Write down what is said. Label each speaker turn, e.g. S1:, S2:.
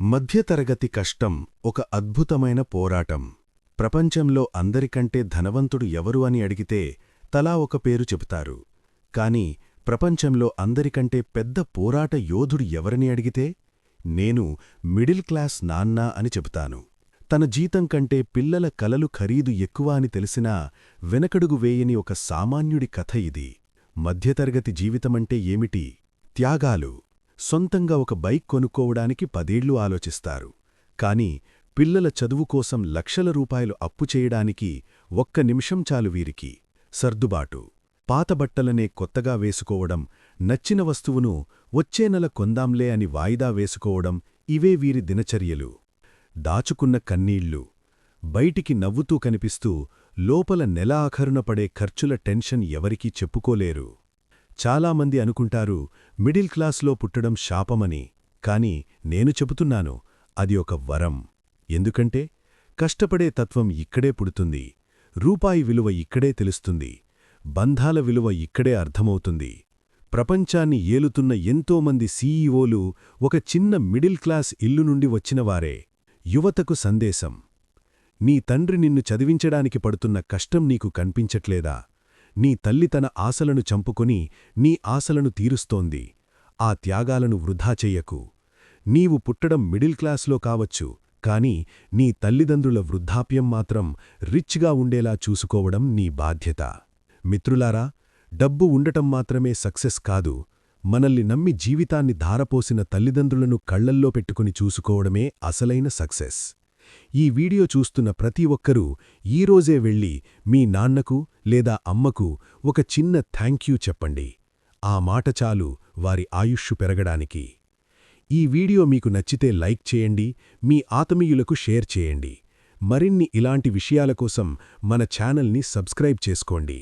S1: మధ్యతరగతి కష్టం ఒక అద్భుతమైన పోరాటం. ప్రపంచంలో అందరికంటే ధనవంతుడు ఎవరు అని అడిగితే తలా ఒక పేరు చెబుతారు. కాని ప్రపంచంలో అందరికంటే పెద్ద పోరాట యోధుడు ఎవరని అడిగితే నేను మిడిల్ క్లాస్ నాన్నా అని చెబుతాను. తన జీతం కంటే పిల్లల కలలు ఖరీదు ఎక్కువ అని తెలిసినా వెనకడుగు వేయని ఒక సామాన్యుడి కథ ఇది. మధ్యతరగతి జీవితమంటే ఏమిటి? త్యాగాలు. సొంతంగా ఒక బైక్ కొనుక్కోవడానికి పదేళ్ళు ఆలోచిస్తారు. కాని పిల్లల చదువు కోసం లక్షల రూపాయలు అప్పు చేయడానికి ఒక్క నిమిషం చాలు వీరికి. సర్దుబాటు. పాత బట్టలనే కొత్తగా వేసుకోవడం నచ్చిన వస్తువును వచ్చే నెల కొందాంలే అని వాయిదా వేసుకోవడం ఇవే వీరి దినచర్యలు. దాచుకున్న కన్నీళ్ళు. బయటికి నవ్వుతూ కనిపిస్తూ లోపల నెల ఆఖరున పడే ఖర్చుల టెన్షన్ ఎవరికీ చెప్పుకోలేరు. చాలామంది అనుకుంటారు మిడిల్ క్లాస్లో పుట్టడం శాపమని కాని నేను చెబుతున్నాను అది ఒక వరం. ఎందుకంటే కష్టపడే తత్వం ఇక్కడే పుడుతుంది రూపాయి విలువ ఇక్కడే తెలుస్తుంది బంధాల విలువ ఇక్కడే అర్థమవుతుంది. ప్రపంచాన్ని ఏలుతున్న ఎంతోమంది సీఈఓలు ఒక చిన్న మిడిల్ క్లాస్ ఇల్లు నుండి వచ్చినవారే యువతకు సందేశం. నీ తండ్రి నిన్ను చదివించడానికి పడుతున్న కష్టం నీకు కనిపించట్లేదా? నీ తల్లి తన ఆశలను చంపుకొని నీ ఆశలను తీరుస్తోంది. ఆ త్యాగాలను వృధా చెయ్యకు. నీవు పుట్టడం మిడిల్ క్లాస్లో కావచ్చు కాని నీ తల్లిదండ్రుల వృద్ధాప్యం మాత్రం రిచ్గా ఉండేలా చూసుకోవడం నీ బాధ్యత. మిత్రులారా డబ్బు ఉండటం మాత్రమే సక్సెస్ కాదు మనల్ని నమ్మి జీవితాన్ని ధారపోసిన తల్లిదండ్రులను కళ్ళల్లో పెట్టుకుని చూసుకోవడమే అసలైన సక్సెస్. ఈ వీడియో చూస్తున్న ప్రతి ఒక్కరూ ఈరోజే వెళ్ళి మీ నాన్నకు లేదా అమ్మకు ఒక చిన్న థ్యాంక్యూ చెప్పండి. ఆ మాట చాలు వారి ఆయుష్షు పెరగడానికి. ఈ వీడియో మీకు నచ్చితే లైక్ చేయండి మీ ఆత్మీయులకు షేర్ చేయండి. మరిన్ని ఇలాంటి విషయాల కోసం మన ఛానల్ని సబ్స్క్రైబ్ చేసుకోండి.